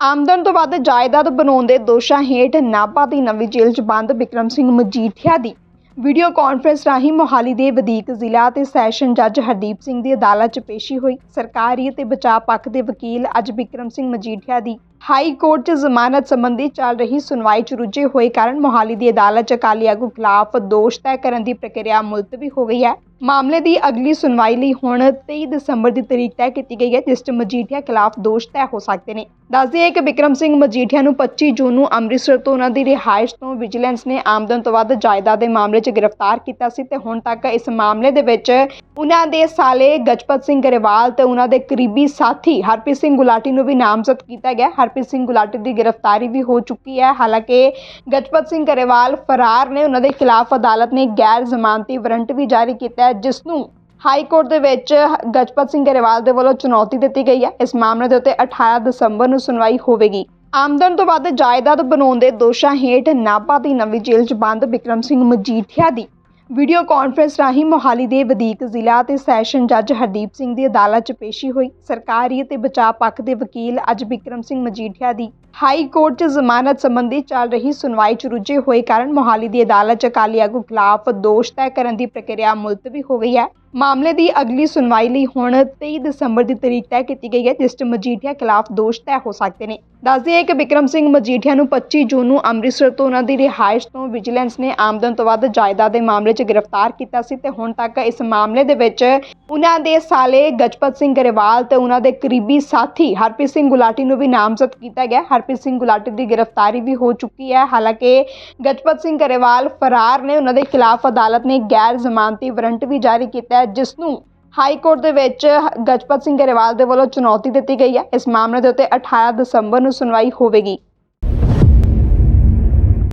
ਆਮਦਨ ਤੋਂ ਵੱਧ ਜਾਇਦਾਦ ਬਣਾਉਣ ਦੇ ਦੋਸ਼ਾਂ ਹੇਠ ਨਾਭਾ ਦੀ ਨਵੀਂ ਜੇਲ੍ਹ 'ਚ ਬੰਦ ਵਿਕਰਮ ਸਿੰਘ ਮਜੀਠੀਆ ਦੀ। ਵੀਡੀਓ ਕਾਨਫਰੰਸ ਰਾਹੀਂ ਮੋਹਾਲੀ ਦੇ ਵਧੀਕ ਜ਼ਿਲ੍ਹਾ ਤੇ ਸੈਸ਼ਨ ਜੱਜ ਹਰਦੀਪ ਸਿੰਘ ਦੀ ਅਦਾਲਤ 'ਚ ਪੇਸ਼ੀ ਹੋਈ। ਸਰਕਾਰੀ ਅਤੇ ਬਚਾਅ ਪੱਖ ਦੇ ਵਕੀਲ ਅੱਜ ਵਿਕਰਮ ਸਿੰਘ ਮਜੀਠੀਆ ਦੀ ਹਾਈ ਕੋਰਟ 'ਚ ਜ਼ਮਾਨਤ ਸੰਬੰਧੀ ਚੱਲ ਰਹੀ ਸੁਣਵਾਈ 'ਚ ਰੁੱਝੇ ਹੋਏ ਕਾਰਨ ਮੋਹਾਲੀ ਦੀ ਅਦਾਲਤ 'ਚ ਅਕਾਲੀ ਆਗੂ ਖਿਲਾਫ ਦੋਸ਼ ਤੈਅ ਕਰਨ ਦੀ ਪ੍ਰਕਿਰਿਆ ਮੁਲਤਵੀ ਹੋ ਗਈ ਹੈ। ਮਾਮਲੇ ਦੀ ਅਗਲੀ ਸੁਣਵਾਈ ਲਈ ਹੁਣ 23 ਦਸੰਬਰ ਦੀ ਤਰੀਕ ਤੈਅ ਕੀਤੀ ਗਈ ਹੈ, ਜਿਸ 'ਚ ਮਜੀਠੀਆ ਖਿਲਾਫ ਦੋਸ਼ ਤੈਅ ਹੋ ਸਕਦੇ ਨੇ। ਦੱਸਦੀ ਹੈ ਕਿ ਵਿਕਰਮ ਸਿੰਘ ਮਜੀਠੀਆ ਨੂੰ 25 ਜੂਨ ਨੂੰ ਅੰਮ੍ਰਿਤਸਰ ਤੋਂ ਉਹਨਾਂ ਦੀ ਰਿਹਾਇਸ਼ ਤੋਂ ਵਿਜੀਲੈਂਸ ਨੇ ਆਮਦਨ ਤੋਂ ਵੱਧ ਜਾਇਦਾਦ ਦੇ ਮਾਮਲੇ 'ਚ ਗ੍ਰਿਫਤਾਰ ਕੀਤਾ ਸੀ ਤੇ ਹੁਣ ਤੱਕ ਇਸ ਮਾਮਲੇ ਦੇ ਵਿੱਚ ਉਹਨਾਂ ਦੇ ਸਾਲੇ ਗਜਪਤ ਸਿੰਘ ਗਰੇਵਾਲ ਤੇ ਉਹਨਾਂ ਦੇ ਕਰੀਬੀ ਸਾਥੀ ਹਰਪ੍ਰੀਤ ਸਿੰਘ ਗੁਲਾਟੀ ਨੂੰ ਵੀ ਨਾਮਜ਼ਦ ਕੀਤਾ ਗਿਆ। ਹਰਪ੍ਰੀਤ ਸਿੰਘ ਗੁਲਾਟੀ ਦੀ ਗ੍ਰਿਫਤਾਰੀ ਵੀ ਹੋ ਚੁੱਕੀ ਹੈ। ਹਾਲਾਂਕਿ ਗਜਪਤ ਸਿੰਘ ਗਰੇਵਾਲ ਫਰਾਰ ਨੇ। ਉਹਨਾਂ ਦੇ ਖਿਲਾਫ ਅਦਾਲਤ ਨੇ ਗੈਰ ਜ਼ਮਾਨਤੀ ਵਾਰੰਟ ਵੀ ਜਾਰੀ ਕੀਤਾ ਹੈ ਜਿਸ ਨੂੰ ਹਾਈ ਕੋਰਟ ਦੇ ਵਿੱਚ ਗਜਪਤ ਸਿੰਘ ਗਰੇਵਾਲ ਦੇ ਵੱਲੋਂ ਚੁਣੌਤੀ ਦਿੱਤੀ ਗਈ ਹੈ। ਇਸ ਮਾਮਲੇ ਦੇ ਉੱਤੇ 18 ਦਸੰਬਰ ਨੂੰ ਸੁਣਵਾਈ ਹੋਵੇਗੀ। ਆਮਦਨ ਤੋਂ ਵੱਧ ਜਾਇਦਾਦ ਬਣਾਉਣ ਦੇ ਦੋਸ਼ਾਂ ਹੇਠ ਨਾਭਾ ਦੀ ਨਵੀਂ ਜੇਲ੍ਹ 'ਚ ਬੰਦ ਬਿਕਰਮ ਸਿੰਘ ਮਜੀਠੀਆ ਦੀ ਵੀਡੀਓ ਕਾਨਫਰੰਸ ਰਾਹੀਂ ਮੋਹਾਲੀ ਦੇ ਵਧੀਕ ਜ਼ਿਲ੍ਹਾ ਤੇ ਸੈਸ਼ਨ ਜੱਜ ਹਰਦੀਪ ਸਿੰਘ ਦੀ ਅਦਾਲਤ 'ਚ ਪੇਸ਼ੀ ਹੋਈ। ਸਰਕਾਰੀ ਅਤੇ ਬਚਾਅ ਪੱਖ ਦੇ ਵਕੀਲ ਅੱਜ ਬਿਕਰਮ ਸਿੰਘ ਮਜੀਠੀਆ ਦੀ ਹਾਈ ਕੋਰਟ 'ਚ ਜ਼ਮਾਨਤ ਸੰਬੰਧੀ ਚੱਲ ਰਹੀ ਸੁਣਵਾਈ 'ਚ ਰੁੱਝੇ ਹੋਏ ਕਾਰਨ ਮੋਹਾਲੀ ਦੀ ਅਦਾਲਤ 'ਚ ਅਕਾਲੀ ਆਗੂ ਖਿਲਾਫ ਦੋਸ਼ ਤੈਅ ਕਰਨ ਦੀ ਪ੍ਰਕਿਰਿਆ ਮੁਲਤਵੀ ਹੋ ਗਈ ਹੈ। ਮਾਮਲੇ ਦੀ ਅਗਲੀ ਸੁਣਵਾਈ ਲਈ ਹੁਣ 23 ਦਸੰਬਰ ਦੀ ਤਰੀਕ ਤੈਅ ਕੀਤੀ ਗਈ ਹੈ, ਜਿਸ 'ਚ ਮਜੀਠੀਆ ਖਿਲਾਫ ਦੋਸ਼ ਤੈਅ ਹੋ ਸਕਦੇ ਨੇ। ਦੱਸਦੀ ਹੈ ਕਿ ਵਿਕਰਮ ਸਿੰਘ ਮਜੀਠੀਆ ਨੂੰ 25 ਜੂਨ ਨੂੰ ਅੰਮ੍ਰਿਤਸਰ ਤੋਂ ਉਹਨਾਂ ਦੀ ਰਿਹਾਇਸ਼ ਤੋਂ ਵਿਜੀਲੈਂਸ ਨੇ ਆਮਦਨ ਤੋਂ ਵੱਧ ਜਾਇਦਾਦ ਦੇ ਮਾਮਲੇ 'ਚ ਗ੍ਰਿਫਤਾਰ ਕੀਤਾ ਸੀ ਤੇ ਹੁਣ ਤੱਕ ਇਸ ਮਾਮਲੇ ਦੇ ਵਿੱਚ ਉਹਨਾਂ ਦੇ ਸਾਲੇ ਗਜਪਤ ਸਿੰਘ ਗਰੇਵਾਲ ਤੇ ਉਹਨਾਂ ਦੇ ਕਰੀਬੀ ਸਾਥੀ ਹਰਪ੍ਰੀਤ ਸਿੰਘ ਗੁਲਾਟੀ ਨੂੰ ਵੀ ਨਾਮਜ਼ਦ ਕੀਤਾ ਗਿਆ। ਹਰਪ੍ਰੀਤ ਸਿੰਘ ਗੁਲਾਟੀ ਦੀ ਗ੍ਰਿਫਤਾਰੀ ਵੀ ਹੋ ਚੁੱਕੀ ਹੈ। ਹਾਲਾਂਕਿ ਗਜਪਤ ਸਿੰਘ ਗਰੇਵਾਲ ਫਰਾਰ ਨੇ। ਉਹਨਾਂ ਦੇ ਖਿਲਾਫ ਅਦਾਲਤ ਨੇ ਗੈਰ ਜ਼ਮਾਨਤੀ ਵਾਰੰਟ ਵੀ ਜਾਰੀ ਕੀਤਾ ਹੈ, ਜਿਸ ਨੂੰ ਹਾਈ ਕੋਰਟ ਦੇ ਵਿੱਚ ਗਜਪਤ ਸਿੰਘ ਗਰੇਵਾਲ ਦੇ ਵੱਲੋਂ ਚੁਣੌਤੀ ਦਿੱਤੀ ਗਈ ਹੈ। ਇਸ ਮਾਮਲੇ ਦੇ ਉੱਤੇ 18 ਦਸੰਬਰ ਨੂੰ ਸੁਣਵਾਈ ਹੋਵੇਗੀ।